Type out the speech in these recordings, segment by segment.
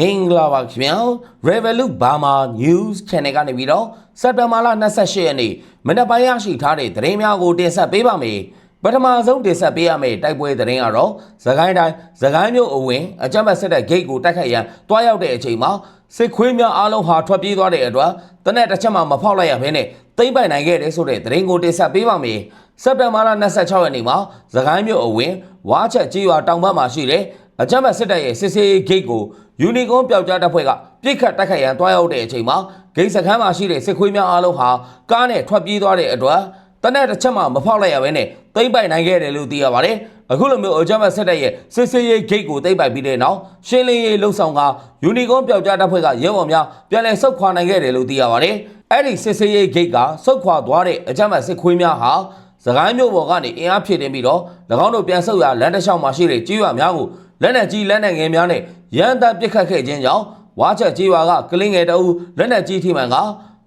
မင်္ဂလာပါခင်ဗျာ Revolut Burma News Channel ကနေပြီးတော့စက်တင်ဘာလ28ရက်နေ့မနက်ပိုင်းရရှိထားတဲ့သတင်းများကိုတင်ဆက်ပေးပါမယ်ပထမဆုံးတင်ဆက်ပေးရမယ့်တိုက်ပွဲသတင်းကတော့သခိုင်းတိုင်းသခိုင်းမြို့အဝင်အကြမ်းဖက်စစ်တပ်ဂိတ်ကိုတိုက်ခိုက်ရန်တွားရောက်တဲ့အချိန်မှာစစ်ခွေးများအားလုံးဟာထွက်ပြေးသွားတဲ့အတွက်တနက်တစ်ချက်မှမဖောက်လိုက်ရဘဲနဲ့သိမ့်ပိုင်နိုင်ခဲ့တဲ့ဆိုတဲ့သတင်းကိုတင်ဆက်ပေးပါမယ်စက်တင်ဘာလ26ရက်နေ့မှာသခိုင်းမြို့အဝင်ဝါချက်ကြီးရွာတောင်ဘက်မှာရှိတဲ့ အကြမ်းဖက်စစ်တပ်ရဲ့စစ်ဆေးဂိတ်ကိုယူနီကွန်ပျောက်ကြားတပ်ဖွဲ့ကပြစ်ခတ်တိုက်ခိုက်ရန်တွားရောက်တဲ့အချိန်မှာဂိတ်စခန်းမှာရှိတဲ့စစ်ခွေးများအားလုံးဟာကားနဲ့ထွက်ပြေးသွားတဲ့အတွက်တနက်တစ်ချက်မှမဖောက်လိုက်ရဘဲနဲ့သိမ့်ပိုင်နိုင်ခဲ့တယ်လို့သိရပါတယ်။အခုလိုမျိုးအကြမ်းဖက်စစ်တပ်ရဲ့စစ်ဆေးရေးဂိတ်ကိုသိမ့်ပိုင်ပြီးတဲ့နောက်ရှင်းလင်းရေးလှုပ်ဆောင်ကယူနီကွန်ပျောက်ကြားတပ်ဖွဲ့ကရဲဘော်များပြန်လည်ဆုတ်ခွာနိုင်ခဲ့တယ်လို့သိရပါတယ်။အဲ့ဒီစစ်ဆေးရေးဂိတ်ကဆုတ်ခွာသွားတဲ့အကြမ်းဖက်စစ်ခွေးများဟာစကိုင်းမြို့ပေါ်ကနေအင်အားဖြည့်တင်ပြီးတော့၎င်းတို့ပြန်ဆုတ်ရလမ်းတစ်လျှောက်မှာရှိတဲ့ကြေးရွာများကို လက်နက်ကြီးလက်နက်ငယ်များနဲ့ရန်တပ်ပစ်ခတ်ခဲ့ခြင်းကြောင့်ဝါချက်ကြေးရွာကကလင်းငယ်တအုပ်လက်နက်ကြီးထိမှန်က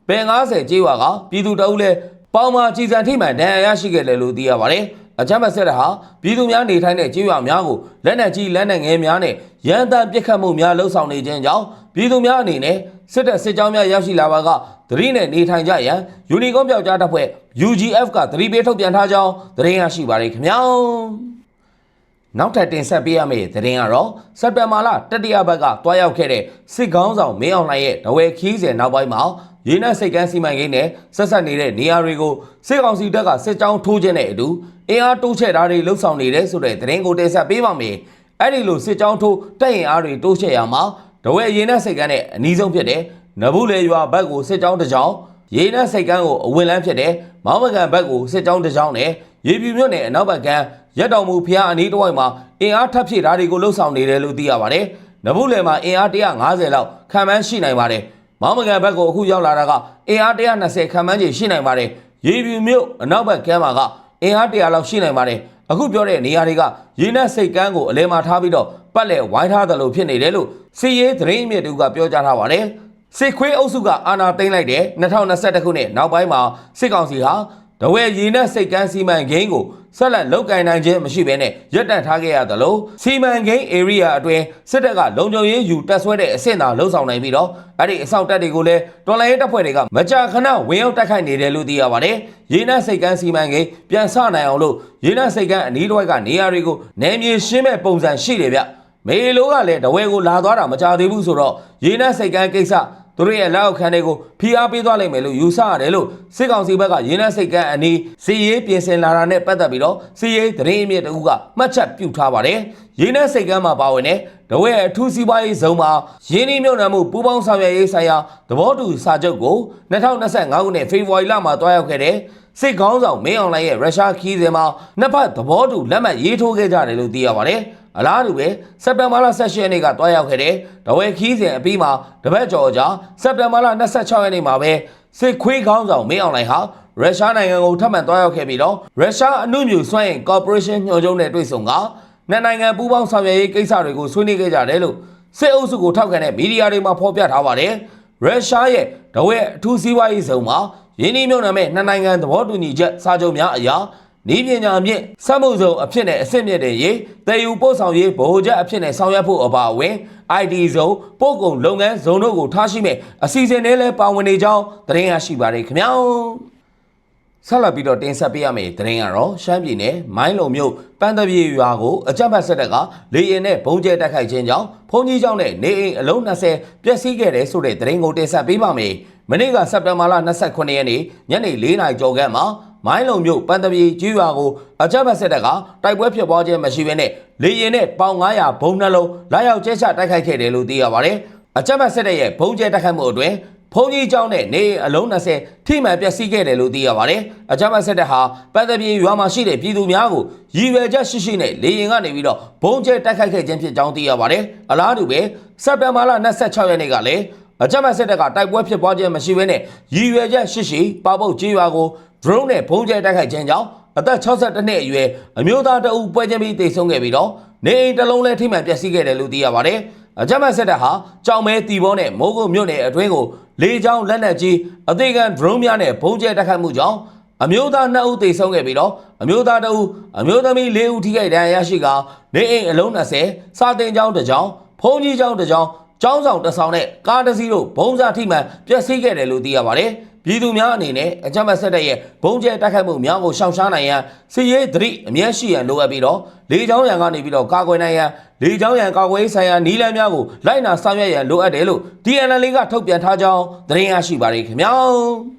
ပင်90ကြေးရွာကပြည်သူတအုပ်လည်းပေါင်မာကြည်စံထိမှန်ဒဏ်ရာရရှိခဲ့တယ်လို့သိရပါတယ်အကြမ်းဖက်စစ်တပ်ဟာပြည်သူများနေထိုင်တဲ့ကြေးရွာများကိုလက်နက်ကြီးလက်နက်ငယ်များနဲ့ရန်တပ်ပစ်ခတ်မှုများလှုံ့ဆော်နေခြင်းကြောင့်ပြည်သူများအနေနဲ့စစ်တပ်စစ်ကြောင်းများရောက်ရှိလာပါကသတိနဲ့နေထိုင်ကြရန်ယူနီကွန်ပြောက်ကြားတပ်ဖွဲ့ UGF ကသတိပေးထုတ်ပြန်ထားကြောင်းသတင်းရရှိပါရခင်ဗျာ နောက်ထပ်တင်ဆက်ပေးရမယ့်သတင်းကတော့စက်တင်ဘာလတတိယဘက်ကတွားရောက်ခဲ့တဲ့စစ်ကောင်းဆောင်မင်းအောင်လှိုင်ရဲ့ဒဝဲခီးစဉ်နောက်ပိုင်းမှာရေနက်စိတ်ကန်းစီမံကိန်းနဲ့ဆက်ဆက်နေတဲ့နေရာတွေကိုစစ်ကောင်စီတပ်ကစစ်ကြောင်းထိုးခြင်းနဲ့အတူအင်အားတိုးချဲ့တာတွေလှုပ်ဆောင်နေတယ်ဆိုတဲ့သတင်းကိုတင်ဆက်ပေးပါမယ်။အဲ့ဒီလိုစစ်ကြောင်းထိုးတပ်ရင်အားတွေတိုးချဲ့ရမှာဒဝဲရေနက်စိတ်ကန်းနဲ့အနီးဆုံးဖြစ်တဲ့နဘူးလေရွာဘက်ကိုစစ်ကြောင်းတစ်ကြောင်းရေနက်စိတ်ကန်းကိုအဝင်လန်းဖြစ်တဲ့မောင်းမကန်ဘက်ကိုစစ်ကြောင်းတစ်ကြောင်းနဲ့ရေပြူမြို့နယ်အနောက်ဘက်ကမ်း ရက်တော်မူဖျားအနီးတစ်ဝိုက်မှာအင်အားထပ်ဖြည့်တာတွေကိုလှုပ်ဆောင်နေတယ်လို့သိရပါတယ်။နဘူးလေမှာအင်အား150လောက်ခံမှန်းရှိနိုင်ပါတယ်။မောင်းမကန်ဘက်ကိုအခုရောက်လာတာကအင်အား120ခံမှန်းကြီးရှိနိုင်ပါတယ်။ရေပြူမြို့အနောက်ဘက်ကမ်းမှာကအင်အား100လောက်ရှိနိုင်ပါတယ်။အခုပြောတဲ့နေရာတွေကရေနက်စိတ်ကန်းကိုအလဲမှာထားပြီးတော့ပတ်လက်ဝိုင်းထားတယ်လို့ဖြစ်နေတယ်လို့စီရေးသတင်းအမြစ်တူကပြောကြားထားပါတယ်။စစ်ခွေးအုပ်စုကအာဏာသိမ်းလိုက်တဲ့2021ခုနှစ်နောက်ပိုင်းမှာစစ်ကောင်စီဟာတဝဲရည်နဲ့စိတ်ကန်းစီမံကိန်းကို ဆက်လက်လုတ်ကင်နိုင်ခြင်းမရှိဘဲနဲ့ရပ်တန့်ထားခဲ့ရသလိုစီမံကိန်း area အတွင်းစစ်တပ်ကလုံခြုံရေးယူတက်ဆွဲတဲ့အဆင့်သာလှုပ်ဆောင်နိုင်ပြီးတော့အဲ့ဒီအဆောက်တပ်တွေကိုလည်းတော်လိုင်းရေးတပ်ဖွဲ့တွေကမကြာခဏဝင်ရောက်တိုက်ခိုက်နေတယ်လို့သိရပါတယ်။ရည်နဲ့စိတ်ကန်းစီမံကိန်းပြန်ဆနိုင်အောင်လို့ရည်နဲ့စိတ်ကန်းအနီးတစ်ဝိုက်ကနေရာတွေကိုနယ်မြေရှင်းမဲ့ပုံစံရှိတယ်ဗျ။မေလိုကလည်းတဝဲကိုလာသွားတာမကြသေးဘူးဆိုတော့ရေနက်စိတ်ကန်းကိစ္စ သူတို့ရဲ့လက်အောက်ခံတွေကိုဖိအားပေးသွားလိမ့်မယ်လို့ယူဆရတယ်လို့စစ်ကောင်စီဘက်ကရေနက်စိတ်ကန်းအနီးစီရေးပြင်ဆင်လာတာနဲ့ပတ်သက်ပြီးတော့စီရေးသတင်းအမြစ်တအုပ်ကမှတ်ချက်ပြုထားပါတယ်ရေနက်စိတ်ကန်းမှာပါဝင်တဲ့တဝဲအထူးစီးပွားရေးဇုံမှာရင်းနှီးမြှုပ်နှံမှုပူးပေါင်းဆောင်ရွက်ရေးဆိုင်ရာသဘောတူစာချုပ်ကို2025ခုနှစ်ဖေဖော်ဝါရီလမှာတွားရောက်ခဲ့တဲ့စစ်ကောင်းဆောင်မင်းအောင်လှိုင်ရဲ့ရုရှားခီးစဉ်မှာနှစ်ဖက်သဘောတူလက်မှတ်ရေးထိုးခဲ့ကြတယ်လို့သိရပါတယ်။ အလားတူပဲစက်တင်ဘာလ18ရက်နေ့ကတွားရောက်ခဲ့တဲ့ဒဝဲခီးစဉ်အပြီးမှာတပတ်ကျော်ကြာစက်တင်ဘာလ26ရက်နေ့မှာပဲစစ်ခွေးကောင်းဆောင်မင်းအောင်လှိုင်ဟာရုရှားနိုင်ငံကိုထပ်မံတွားရောက်ခဲ့ပြီးတော့ရုရှားအမှုမြူစွမ်းအင်ကော်ပိုရေးရှင်းညွှန်ချုပ်နဲ့တွေ့ဆုံကနှစ်နိုင်ငံပူးပေါင်းဆောင်ရွက်ရေးကိစ္စတွေကိုဆွေးနွေးခဲ့ကြတယ်လို့စစ်အုပ်စုကိုထောက်ခံတဲ့မီဒီယာတွေမှာဖော်ပြထားပါတယ်။ရုရှားရဲ့ဒဝဲအထူးစီးပွားရေးဇုံမှာယင်းဒီမြုံနာမဲ့နှစ်နိုင်ငံသဘောတူညီချက်စာချုပ်များအရာ ဤပညာမြင့်စက်မှုစုံအဖြစ်နဲ့အဆင့်မြင့်တဲ့ရေးတည်ယူပို့ဆောင်ရေးဗဟိုချက်အဖြစ်နဲ့ဆောင်ရွက်ဖို့အပါအဝင် IT ဇုံပို့ကုန်လုပ်ငန်းဇုံတို့ကိုထားရှိမဲ့အစီအစဉ်တွေလည်းပါဝင်နေကြောင်းသတင်းရရှိပါတယ်ခင်ဗျာဆက်လက်ပြီးတော့တင်ဆက်ပေးရမယ့်သတင်းကတော့ရှမ်းပြည်နယ်မိုင်းလုံမြို့ပန်းတပြေရွာကိုအကြမ်းဖက်စစ်တပ်ကလေရင်နဲ့ဘုံကျဲတိုက်ခိုက်ခြင်းကြောင့်ဘုံကြီးကျောင်းနဲ့နေအိမ်အလုံး20ပျက်စီးခဲ့တယ်ဆိုတဲ့သတင်းကိုတင်ဆက်ပေးပါမယ်။မနေ့ကစက်တင်ဘာလ29ရက်နေ့ညနေ4နာရီကျော်ခန့်မှာ မိုင်းလုံမြို့ပန်းတပြေကြီးရွာကိုအကြမ်းဖက်စစ်တပ်ကတိုက်ပွဲဖြစ်ပွားခြင်းမရှိဘဲနဲ့လေရင်နဲ့ပေါင်900ဘုံနှလုံးလာရောက်ကျဲချတိုက်ခိုက်ခဲ့တယ်လို့သိရပါတယ်။အကြမ်းဖက်စစ်တပ်ရဲ့ဘုံကျဲတိုက်ခိုက်မှုအတွင်းဖုန်ကြီးကျောင်းနဲ့နေအလုံး20ထိမှန်ပျက်စီးခဲ့တယ်လို့သိရပါတယ်။အကြမ်းဖက်စစ်တပ်ဟာပန်းတပြေရွာမှာရှိတဲ့ပြည်သူများကိုရည်ရွယ်ချက်ရှိရှိနဲ့လေရင်ကနေပြီးတော့ဘုံကျဲတိုက်ခိုက်ခဲ့ခြင်းဖြစ်ကြောင်းသိရပါတယ်။အလားတူပဲစက်တင်ဘာလ26ရက်နေ့ကလည်း အကြမ်းဖက်စစ်တပ်ကတိုက်ပွဲဖြစ်ပွားခြင်းမရှိဘဲနဲ့ရည်ရွယ်ချက်ရှိရှိပေါပုတ်ကြီးရွာကို drone နဲ့ဘုံကျဲတိုက်ခိုက်ခြင်းကြောင့်အသက်62နှစ်အရွယ်အမျိုးသားတအုပ်ပွဲချင်းပြီးတိတ်ဆုံးခဲ့ပြီးတော့နေအိမ်တစ်လုံးလဲထိမှန်ပျက်စီးခဲ့တယ်လို့သိရပါတယ်။အကြမ်းဖက်စစ်တပ်ဟာကြောင်မဲတီဘောနဲ့မိုးကုတ်မြို့နယ်အတွင်းကိုလေကြောင်းလက်နက်ကြီးအသေးခံ drone များနဲ့ဘုံကျဲတိုက်ခိုက်မှုကြောင့်အမျိုးသား2ဦးသေဆုံးခဲ့ပြီးတော့အမျိုးသား2ဦးအမျိုးသမီး4ဦးထိခိုက်ဒဏ်ရာရရှိကာနေအိမ်အလုံး20စာတင်ကျောင်းတစ်ကျောင်းဖုံးကြီးကျောင်းတစ်ကျောင်း ကျောင်းဆောင်တစ်ဆောင်နဲ့ကားတစ်စီးတို့ဘုံစားထိမှန်ပျက်စီးခဲ့တယ်လို့သိရပါတယ်။ပြည်သူများအနေနဲ့အကြမ်းဖက်ဆက်တဲ့ရဲ့ဘုံကျဲတိုက်ခိုက်မှုများကိုရှောင်ရှားနိုင်ရန်စီရေးသတိအမြဲရှိရန်လိုအပ်ပြီးတော့လေကြောင်းရန်ကနေပြီးတော့ကာကွယ်နိုင်ရန်လေကြောင်းရန်ကာကွယ်ရေးဆိုင်ရာနည်းလမ်းများကိုလိုက်နာဆောင်ရွက်ရန်လိုအပ်တယ်လို့ DNL ကထုတ်ပြန်ထားကြောင်းသတင်းရရှိပါရခင်ဗျာ။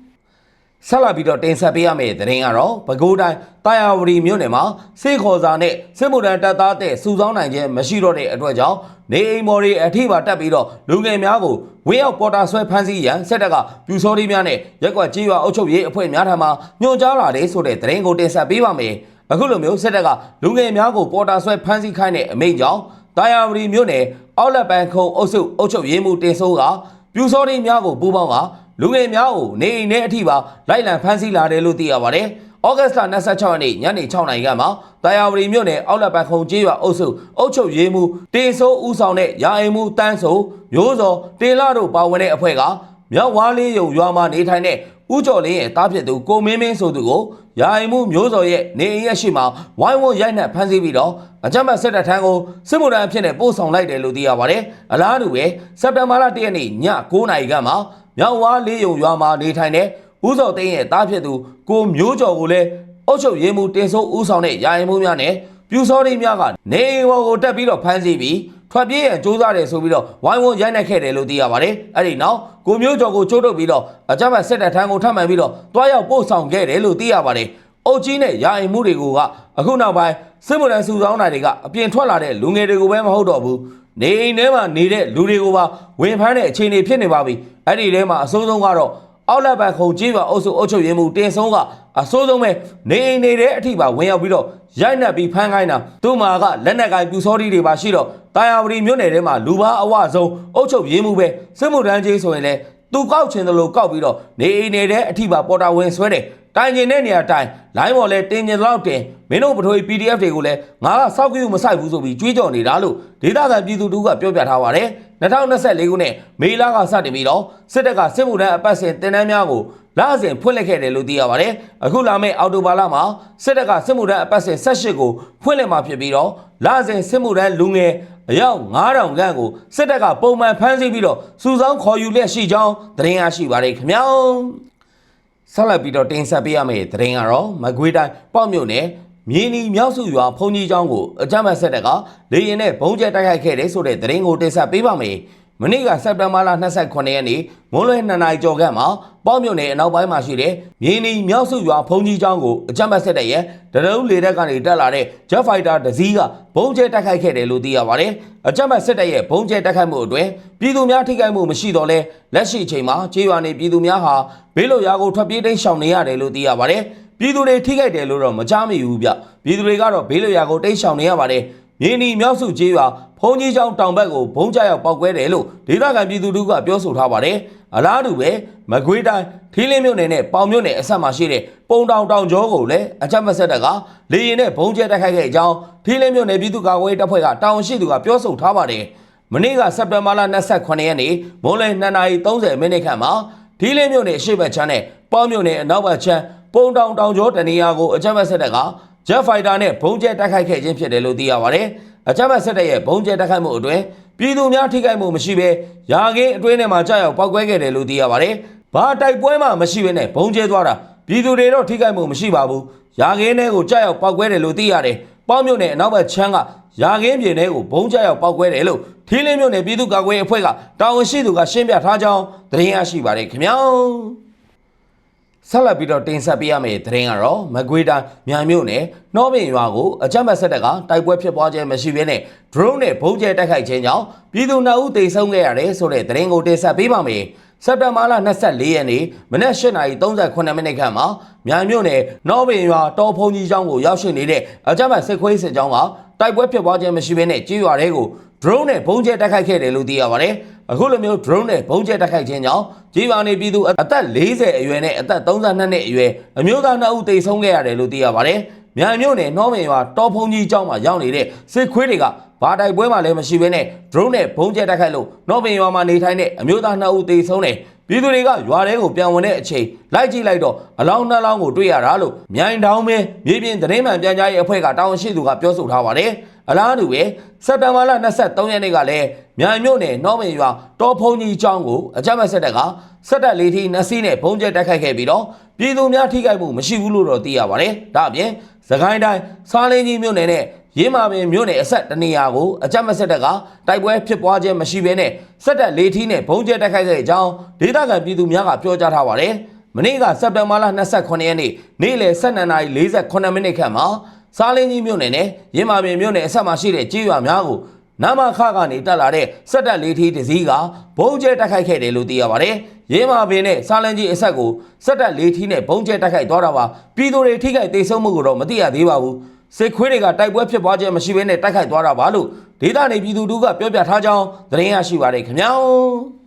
ဆက်လာပြီးတော့တင်ဆက်ပေးရမယ့်သတင်းကတော့ပဲခူးတိုင်းတာယာဝတီမြို့နယ်မှာစေခေါ်စာနဲ့စစ်မှုထမ်းတပ်သားတဲ့စုဆောင်းနိုင်ခြင်းမရှိတော့တဲ့အတွက်ကြောင့်နေအိမ်မော်တွေအထိပါတက်ပြီးတော့လူငယ်များကိုဝင်းရောက်ပေါ်တာဆွဲဖမ်းဆီးရန်စစ်တပ်ကပြူစောတိများနဲ့ရက်ကွက်ကြေးရွာအုပ်ချုပ်ရေးအဖွဲ့များထံမှညွှန်ကြားလာတဲ့ဆိုတဲ့သတင်းကိုတင်ဆက်ပေးပါမယ်အခုလိုမျိုးစစ်တပ်ကလူငယ်များကိုပေါ်တာဆွဲဖမ်းဆီးခိုင်းတဲ့အမိန့်ကြောင့်တာယာဝတီမြို့နယ်အောက်လက်ပန်ခုံအုပ်စုအုပ်ချုပ်ရေးမှူးတင်ဆိုးကပြူစောတိများကိုပူးပေါင်းက လူငယ်များကိုနေအိမ်ထဲအထိပါလိုက်လံဖမ်းဆီးလာတယ်လို့သိရပါတယ်။ဩဂတ်စ်လ26ရက်နေ့ညနေ6နာရီခန့်မှာတာယာဝတီမြို့နယ်အောက်လက်ပံခုံကျေးရွာအုပ်စုအုပ်ချုပ်ရေးမှူးတင်စိုးဦးဆောင်တဲ့ရာအိမ်မှူးတန်းဆိုမျိုးစောတင်လာတို့ပါဝင်တဲ့အဖွဲ့ကမြောက်ဝါလေးယုံရွာမှာနေထိုင်တဲ့ဦးကျော်လင်းရဲ့တားဖြစ်သူကိုမင်းမင်းဆိုသူကိုရာအိမ်မှုမျိုးစော်ရဲ့နေအိမ်ရဲ့ရှိမှာဝိုင်းဝန်းရိုက်နှက်ဖမ်းဆီးပြီးတော့အကြမ်းဖက်စစ်တပ်ထံကိုစစ်မှုထမ်းအဖြစ်နဲ့ပို့ဆောင်လိုက်တယ်လို့သိရပါတယ်။အလားတူပဲစက်တင်ဘာလ၁ရက်နေ့ည9:00နာရီခန့်မှာ မြောက်ဝါလေးယုံရွာမှာနေထိုင်တဲ့ဦးစော်သိန်းရဲ့တားဖြစ်သူကိုမျိုးကျော်ကိုလည်းအုတ်ချုပ်ရေးမှုတင်စိုးဦးဆောင်တဲ့ရာအိမ်မှုများနဲ့ပြူစောတိများကနေအိမ်ဝေါ်ကိုတက်ပြီးတော့ဖမ်းဆီးပြီးထွက်ပြေးရန်စူးစမ်းတယ်ဆိုပြီးတော့ဝိုင်းဝန်းရိုက်နှက်ခဲ့တယ်လို့သိရပါတယ်။အဲ့ဒီနောက်ကိုမျိုးကျော်ကိုချိုးထုတ်ပြီးတော့အကြမ်းဖက်စစ်တပ်ထံကိုထပ်မံပြီးတော့တွားရောက်ပို့ဆောင်ခဲ့တယ်လို့သိရပါတယ်။အုတ်ကြီးနဲ့ရာအိမ်မှုတွေကိုကအခုနောက်ပိုင်းစစ်မှုထမ်းစုဆောင်းတာတွေကအပြင်ထွက်လာတဲ့လူငယ်တွေကိုပဲမဟုတ်တော့ဘူး။ နေအိမ်ထဲမှာနေတဲ့လူတွေကိုပါဝင်ဖမ်းတဲ့အခြေအနေဖြစ်နေပါပြီ။အဲ့ဒီထဲမှာအစိုးဆုံးကတော့အောက်လက်ပံခုံကြီးပါအုပ်စုအုပ်ချုပ်ရေးမှုတင်ဆုံးကအစိုးဆုံးပဲနေအိမ်နေတဲ့အထိပါဝင်ရောက်ပြီးတော့ရိုက်နှက်ပြီးဖမ်းခိုင်းတာသူ့မှာကလက်နက်ကိုင်ပြူစောတိတွေပါရှိတော့တာယာဝတီမြို့နယ်ထဲမှာလူပါအဝဆုံးအုပ်ချုပ်ရေးမှုပဲစစ်မှုထမ်းကြီးဆိုရင်လည်းသူကောက်ချင်တယ်လို့ကောက်ပြီးတော့နေအိမ်နေတဲ့အထိပါပေါ်တာဝင်ဆွဲတယ် တိုင်ကျင်တဲ့နေရာတိုင်လိုင်းပေါ်လဲတင်ကျင်တော့တင်မင်းတို့ပထဝီ PDF တွေကိုလည်းငါကစောက်ကြည့်မဆိုင်ဘူးဆိုပြီးကြွေးကြော်နေတာလို့ဒေသခံပြည်သူတို့ကပြောပြထားပါတယ်2024ခုနှစ်မေလကစတင်ပြီးတော့စစ်တပ်ကစစ်မှုထမ်းအပတ်စဉ်တင်တန်းများကိုလအစဉ်ဖွင့်လှစ်ခဲ့တယ်လို့သိရပါတယ်အခုလာမယ့်အော်တိုဘာလမှာစစ်တပ်ကစစ်မှုထမ်းအပတ်စဉ်18ကိုဖွင့်လှစ်မှာဖြစ်ပြီးတော့လအစဉ်စစ်မှုထမ်းလူငယ်အယောက်9000ခန့်ကိုစစ်တပ်ကပုံမှန်ဖမ်းဆီးပြီးတော့စုဆောင်းခေါ်ယူလျက်ရှိကြောင်းသတင်းရရှိပါတယ်ခင်ဗျာ ဆက်လက်ပြီးတော့တင်ဆက်ပေးရမယ့်သတင်းကတော့မကွေးတိုင်းပေါ့မြို့နယ်မြင်းနီမြောက်စုရွာဖုန်ကြီးကျောင်းကိုအကြမ်းဖက်ဆက်တဲ့ကလေရင်နဲ့ဘုံကျဲတိုက်ခိုက်ခဲ့တဲ့ဆိုတဲ့သတင်းကိုတင်ဆက်ပေးပါမယ်။ မနေ့ကစက်တင်ဘာလ29ရက်နေ့မွန်းလွဲ2နာရီကျော်ခန့်မှာပေါ့မြို့နယ်အနောက်ပိုင်းမှာရှိတဲ့မြင်းနီမြောက်စုရွာဖုန်ကြီးကျောင်းကိုအကြမ်းဖက်ဆက်တဲ့ရဲ့တရုံးလေတပ်ကနေတက်လာတဲ့ Jet Fighter တစ်စီးကဘုံကျဲတိုက်ခိုက်ခဲ့တယ်လို့သိရပါတယ်။အကြမ်းဖက်ဆက်တဲ့ရဲ့ဘုံကျဲတိုက်ခိုက်မှုအတွင်းပြည်သူများထိခိုက်မှုမရှိတော့လဲလက်ရှိအချိန်မှာကြေးရွာနေပြည်သူများဟာဘေးလွတ်ရာကိုထွက်ပြေးတိမ်းရှောင်နေရတယ်လို့သိရပါတယ်။ပြည်သူတွေထိခိုက်တယ်လို့တော့မကြားမိဘူးဗျ။ပြည်သူတွေကတော့ဘေးလွတ်ရာကိုတိမ်းရှောင်နေရပါတယ်။ မြင်းနီမြောက်စုကြေးရွာဖုန်ကြီးကျောင်းတောင်ဘက်ကိုဘုံကျရောက်ပောက်ကွဲတယ်လို့ဒေသခံပြည်သူတို့ကပြောဆိုထားပါတယ်။အလားတူပဲမကွေးတိုင်းထီးလင်းမြို့နယ်နဲ့ပေါင်မြို့နယ်အဆက်မှာရှိတဲ့ပုံတောင်တောင်ကျောကိုလည်းအကြမ်းဖက်ဆက်တပ်ကလေရင်နဲ့ဘုံကျဲတိုက်ခိုက်ခဲ့တဲ့အကြောင်းထီးလင်းမြို့နယ်ပြည်သူ့ကာကွယ်ရေးတပ်ဖွဲ့ကတာဝန်ရှိသူကပြောဆိုထားပါတယ်။မနေ့ကစက်တင်ဘာလ28ရက်နေ့မွန်းလယ်2:30မိနစ်ခန့်မှာထီးလင်းမြို့နယ်အရှိတ်ဘက်ချမ်းနဲ့ပေါင်မြို့နယ်အနောက်ဘက်ချမ်းပုံတောင်တောင်ကျောတနေရာကိုအကြမ်းဖက်ဆက်တပ်က Jet Fighter နဲ့ဘုံကျဲတိုက်ခိုက်ခဲ့ခြင်းဖြစ်တယ်လို့သိရပါတယ်။အကြမ်းဖက်ဆက်တပ်ရဲ့ဘုံကျဲတိုက်ခိုက်မှုအတွင်းပြည်သူများထိခိုက်မှုမရှိဘဲရာခင်းအတွင်းထဲမှာကြောက်ရောက်ပောက်ကွဲခဲ့တယ်လို့သိရပါတယ်။ဘာတိုက်ပွဲမှမရှိဘဲနဲ့ဘုံကျဲသွားတာပြည်သူတွေတော့ထိခိုက်မှုမရှိပါဘူး။ရာခင်းထဲကိုကြောက်ရောက်ပောက်ကွဲတယ်လို့သိရတယ်။ပေါင်းမြို့နယ်အနောက်ဘက်ချမ်းကရာခင်းပြင်ထဲကိုဘုံကြောက်ရောက်ပောက်ကွဲတယ်လို့ထီးလင်းမြို့နယ်ပြည်သူ့ကာကွယ်ရေးအဖွဲ့ကတာဝန်ရှိသူကရှင်းပြထားကြောင်းသတင်းရရှိပါတယ်ခင်ဗျာ။ ဆက်လက်ပြီးတော့တင်ဆက်ပေးရမယ့်သတင်းကတော့မကွေးတိုင်းမြန်မြို့နယ်နှောပင်ရွာကိုအကြမ်းဖက်ဆက်တပ်ကတိုက်ပွဲဖြစ်ပွားခြင်းမရှိဘဲနဲ့ drone နဲ့ဘုံကျဲတိုက်ခိုက်ခြင်းကြောင့်ပြည်သူနှစ်ဦးသေဆုံးခဲ့ရတယ်ဆိုတဲ့သတင်းကိုတင်ဆက်ပေးပါမယ်။စက်တင်ဘာလ24ရက်နေ့မနက်8:38မိနစ်ခန့်မှာမြန်မြို့နယ်နှောပင်ရွာတော်ဖုန်ကြီးကျောင်းကိုရောက်ရှိနေတဲ့အကြမ်းဖက်စစ်ခွေးစစ်ကြောင်းကတိုက်ပွဲဖြစ်ပွားခြင်းမရှိဘဲနဲ့ကြေးရွာတွေကို drone နဲ့ဘုံကျဲတိုက်ခိုက်ခဲ့တယ်လို့သိရပါတယ်။ အခုလိုမျိုး drone နဲ့ဘုံကျဲတိုက်ခိုက်ခြင်းကြောင့်ကြေးရွာနေပြည်သူအသက်40အရွယ်နဲ့အသက်32နှစ်အရွယ်အမျိုးသား2ဦးသေဆုံးခဲ့ရတယ်လို့သိရပါတယ်။မြန်မြို့နယ်နှောမင်ရွာတော်ဖုန်ကြီးကျောင်းမှာရောက်နေတဲ့စစ်ခွေးတွေကဘာတိုက်ပွဲမှလည်းမရှိဘဲနဲ့ drone နဲ့ဘုံကျဲတိုက်ခိုက်လို့နှောမင်ရွာမှာနေထိုင်တဲ့အမျိုးသား2ဦးသေဆုံးတယ်။ ပြည်သူတွေကရွာထဲကိုပြန်ဝင်တဲ့အချိန်လိုက်ကြည့်လိုက်တော့အလောင်းနှလောင်းကိုတွေ့ရတာလို့မြိုင်တောင်မင်းမြေပြင်သတင်းမှန်ပြန်ကြားရေးအဖွဲ့ကတာဝန်ရှိသူကပြောဆိုထားပါတယ်အလားတူပဲစက်တဘာလ23ရက်နေ့ကလည်းမြိုင်မြို့နယ်နောမင်ရွာတောဖုံကြီးကျောင်းကိုအကြမ်းဖက်စစ်တပ်ကစက်တပ်လေးထီနှစ်စီးနဲ့ဘုံကျဲတိုက်ခိုက်ခဲ့ပြီးတော့ပြည်သူများထိခိုက်မှုမရှိဘူးလို့တော့သိရပါတယ်ဒါအပြင်သခိုင်းတိုင်းစားလင်းကြီးမြို့နယ်နဲ့ ရင်းမာပင်မြို့နယ်အဆက်တနေရာကိုအကြမ်းဖက်စစ်တပ်ကတိုက်ပွဲဖြစ်ပွားခြင်းမရှိဘဲနဲ့စက်တပ်လေးထီနဲ့ဘုံကျဲတိုက်ခိုက်ခဲ့တဲ့အကြောင်းဒေသခံပြည်သူများကပြောကြားထားပါတယ်မနေ့ကစက်တင်ဘာလ28ရက်နေ့နေ့လယ်12:48မိနစ်ခန့်မှာစားလင်းကြီးမြို့နယ်နဲ့ရင်းမာပင်မြို့နယ်အဆက်မှာရှိတဲ့ကြေးရွာများကိုနာမခကနေတက်လာတဲ့စက်တက်လေးထီးတစ်စီးကဘုံကျဲတိုက်ခိုက်ခဲ့တယ်လို့သိရပါတယ်။ရင်းမာပင်နဲ့စားလန်းကြီးအဆက်ကိုစက်တက်လေးထီးနဲ့ဘုံကျဲတိုက်ခိုက်သွားတာပါ။ပြည်သူတွေထိခိုက်ဒေဆုံးမှုကိုတော့မသိရသေးပါဘူး။ စစ်ခွေးတွေကတိုက်ပွဲဖြစ်ပွားခြင်းမရှိဘဲနဲ့တိုက်ခိုက်သွားတာပါလို့ဒေသနေပြည်သူတို့ကပြောပြထားကြောင်းသတင်းရရှိပါတယ်ခင်ဗျာ။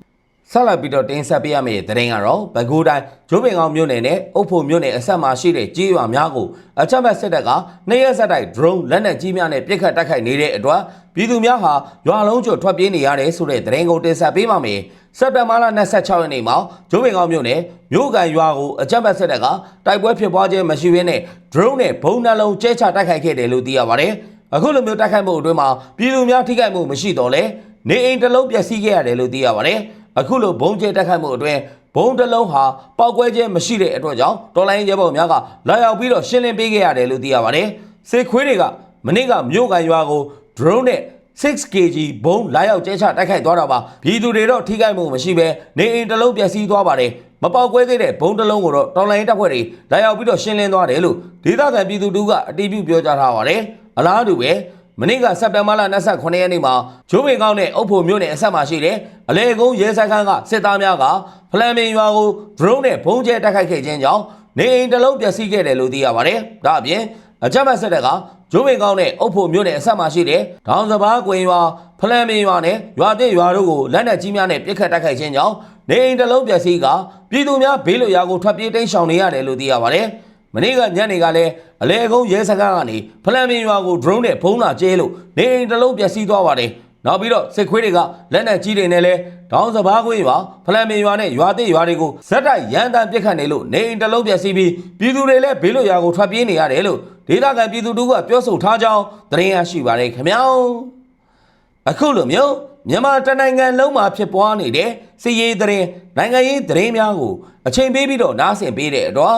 ဆက်လက်ပြီးတော့တင်ဆက်ပေးရမယ့်သတင်းကတော့ဘကူတိုင်းဂျိုးပင်ကောင်မြို့နယ်နဲ့အုပ်ဖို့မြို့နယ်အဆက်မှာရှိတဲ့ကြေးရွာများကိုအချက်မဲ့စစ်တပ်ကနှစ်ရက်ဆက်တိုက် drone လက်နက်ကြီးများနဲ့ပစ်ခတ်တိုက်ခိုက်နေတဲ့အတွက်ပြည်သူများဟာရွာလုံးကျွတ်ထွက်ပြေးနေရတယ်ဆိုတဲ့သတင်းကိုတင်ဆက်ပေးပါမယ်။စက်တင်ဘာလ26ရက်နေ့မှာဂျိုးပင်ကောင်မြို့နယ်မြို့ကန်ရွာကိုအချက်မဲ့စစ်တပ်ကတိုက်ပွဲဖြစ်ပွားခြင်းမရှိဘဲနဲ့ drone နဲ့ဘုံနှလုံးကျဲချတိုက်ခိုက်ခဲ့တယ်လို့သိရပါတယ်။အခုလိုမျိုးတိုက်ခိုက်မှုအတွင်းမှာပြည်သူများထိခိုက်မှုမရှိတော့လဲနေအိမ်တစ်လုံးပျက်စီးခဲ့ရတယ်လို့သိရပါတယ်။ အခုလိုဘုံကျဲတက်ခိုက်မှုအတွင်းဘုံတစ်လုံးဟာပောက်ကွဲခြင်းမရှိတဲ့အတွက်ကြောင့်တော်လိုင်းရဲဘော်များကလာရောက်ပြီးတော့ရှင်းလင်းပေးခဲ့ရတယ်လို့သိရပါတယ်။စစ်ခွေးတွေကမနေ့ကမြို့ကန်ရွာကို drone နဲ့ 6kg ဘုံလာရောက်ကျဲချတိုက်ခိုက်သွားတာပါပြည်သူတွေတော့ထိခိုက်မှုမရှိဘဲနေအိမ်တစ်လုံးပျက်စီးသွားပါတယ်မပေါက်ကွဲသေးတဲ့ဘုံတစ်လုံးကိုတော့တော်လိုင်းတပ်ဖွဲ့တွေလာရောက်ပြီးတော့ရှင်းလင်းသွားတယ်လို့ဒေသခံပြည်သူတို့ကအတည်ပြုပြောကြားထားပါတယ်အလားတူပဲ မနေ့ကစက်တင်ဘာလ29ရက်နေ့မှာဂျိုးပင်ကောင်းနဲ့အုပ်ဖို့မြို့နယ်အဆက်မှာရှိတဲ့အလဲကုန်းရဲစခန်းကစစ်သားများကဖလန်ပင်ရွာကို drone နဲ့ဘုံကျဲတိုက်ခိုက်ခဲ့ခြင်းကြောင့်နေအိမ်တစ်လုံးပျက်စီးခဲ့တယ်လို့သိရပါတယ်။ဒါအပြင်အကြမ်းဖက်စစ်တပ်ကဂျိုးပင်ကောင်းနဲ့အုပ်ဖို့မြို့နယ်အဆက်မှာရှိတဲ့ဒေါင်စဘာကွင်ရွာဖလန်ပင်ရွာနဲ့ရွာတဲ့ရွာတို့ကိုလက်နက်ကြီးများနဲ့ပစ်ခတ်တိုက်ခိုက်ခြင်းကြောင့်နေအိမ်တစ်လုံးပျက်စီးကပြည်သူများဘေးလွတ်ရာကိုထွက်ပြေးတိမ်းရှောင်နေရတယ်လို့သိရပါတယ်။ မနေ့ကညနေကလည်းအလဲကုန်းရဲစခန်းကနေဖလန်မင်ရွာကို drone နဲ့ဖုံးလာကျဲလို့နေအိမ်တစ်လုံးပျက်စီးသွားပါတယ်။နောက်ပြီးတော့စစ်ခွေးတွေကလက်နက်ကြီးတွေနဲ့လဲဒေါင်းစဘာခွေးရွာဖလန်မင်ရွာနဲ့ရွာတိရွာတွေကိုဇက်တိုက်ရန်တမ်းပစ်ခတ်နေလို့နေအိမ်တစ်လုံးပျက်စီးပြီးပြည်သူတွေလည်းဘေးလွတ်ရာကိုထွက်ပြေးနေရတယ်လို့ဒေသခံပြည်သူတို့ကပြောဆိုထားကြောင်းသတင်းရရှိပါတယ်ခင်ဗျာ။အခုလိုမျိုးမြန်မာတနိုင်ငံလုံးမှာဖြစ်ပွားနေတဲ့စီးရေးသတင်းနိုင်ငံရေးသတင်းများကိုအချိန်ပေးပြီးတော့နားဆင်ပေးတဲ့အတွက်